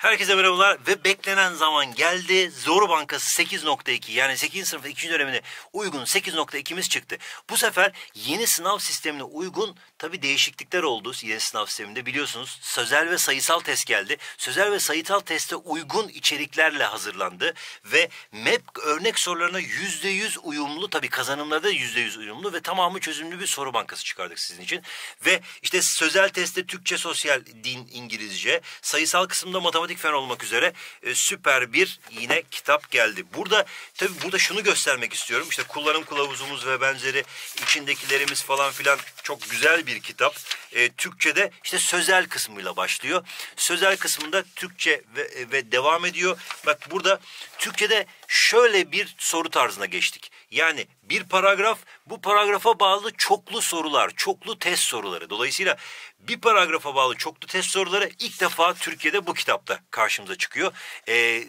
Herkese merhabalar ve beklenen zaman geldi. Zoru Bankası 8.2 yani 8. sınıf 2. dönemine uygun 8.2'miz çıktı. Bu sefer yeni sınav sistemine uygun tabi değişiklikler oldu yeni sınav sisteminde biliyorsunuz. Sözel ve sayısal test geldi. Sözel ve sayısal teste uygun içeriklerle hazırlandı ve MEP örnek sorularına %100 uyumlu tabi kazanımlarda %100 uyumlu ve tamamı çözümlü bir soru bankası çıkardık sizin için. Ve işte sözel testte Türkçe, sosyal, din, İngilizce, sayısal kısımda matematik matematik fen olmak üzere e, süper bir yine kitap geldi. Burada tabii burada şunu göstermek istiyorum. İşte kullanım kılavuzumuz ve benzeri içindekilerimiz falan filan çok güzel bir kitap. E, Türkçe'de işte sözel kısmıyla başlıyor. Sözel kısmında Türkçe ve, e, ve devam ediyor. Bak burada Türkçe'de şöyle bir soru tarzına geçtik. Yani bir paragraf bu paragrafa bağlı çoklu sorular, çoklu test soruları. Dolayısıyla bir paragrafa bağlı çoklu test soruları ilk defa Türkiye'de bu kitapta karşımıza çıkıyor. Ee,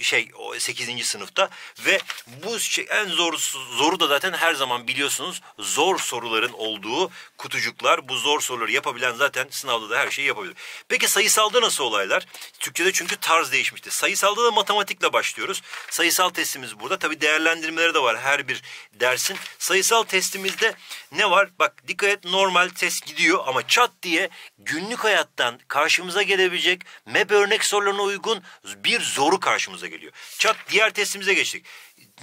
şey 8. sınıfta ve bu şey, en zor zoru da zaten her zaman biliyorsunuz zor soruların olduğu kutucuklar. Bu zor soruları yapabilen zaten sınavda da her şeyi yapabilir. Peki sayısalda nasıl olaylar? Türkçe'de çünkü tarz değişmişti. Sayısalda da matematikle başlıyoruz. Sayısal testimiz burada. Tabii değerlendirmeleri de var her bir dersin. Sayısal testimizde ne var? Bak dikkat et normal test gidiyor ama çat diye günlük hayattan karşımıza gelebilecek MEP örnek sorularına uygun bir zoru karşımıza geliyor. Çat diğer testimize geçtik.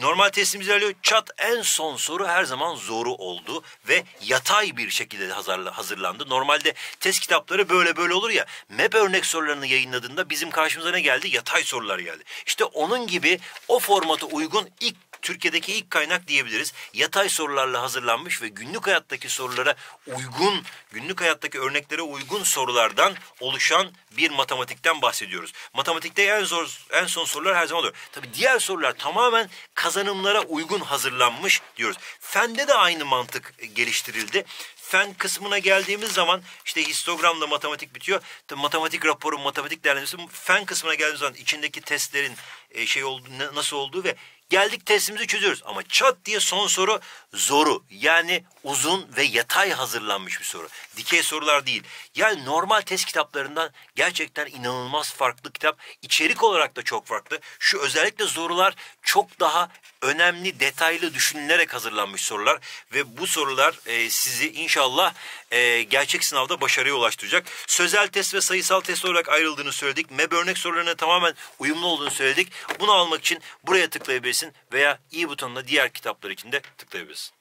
Normal testimiz ilerliyor. Çat en son soru her zaman zoru oldu ve yatay bir şekilde hazırlandı. Normalde test kitapları böyle böyle olur ya. MEP örnek sorularını yayınladığında bizim karşımıza ne geldi? Yatay sorular geldi. İşte onun gibi o formata uygun ilk Türkiye'deki ilk kaynak diyebiliriz. Yatay sorularla hazırlanmış ve günlük hayattaki sorulara uygun, günlük hayattaki örneklere uygun sorulardan oluşan bir matematikten bahsediyoruz. Matematikte en zor en son sorular her zaman oluyor. Tabii diğer sorular tamamen kazanımlara uygun hazırlanmış diyoruz. Fende de aynı mantık geliştirildi fen kısmına geldiğimiz zaman işte histogramla matematik bitiyor. Matematik raporu, matematik değerlemesi fen kısmına geldiğimiz zaman içindeki testlerin e, şey oldu nasıl olduğu ve Geldik testimizi çözüyoruz ama çat diye son soru zoru yani uzun ve yatay hazırlanmış bir soru. Dikey sorular değil. Yani normal test kitaplarından gerçekten inanılmaz farklı kitap. İçerik olarak da çok farklı. Şu özellikle zorular çok daha önemli, detaylı düşünülerek hazırlanmış sorular ve bu sorular e, sizi inşallah e, gerçek sınavda başarıya ulaştıracak. Sözel test ve sayısal test olarak ayrıldığını söyledik. MEB örnek sorularına tamamen uyumlu olduğunu söyledik. Bunu almak için buraya tıklayabilirsin veya i butonuna diğer kitaplar için de tıklayabilirsin.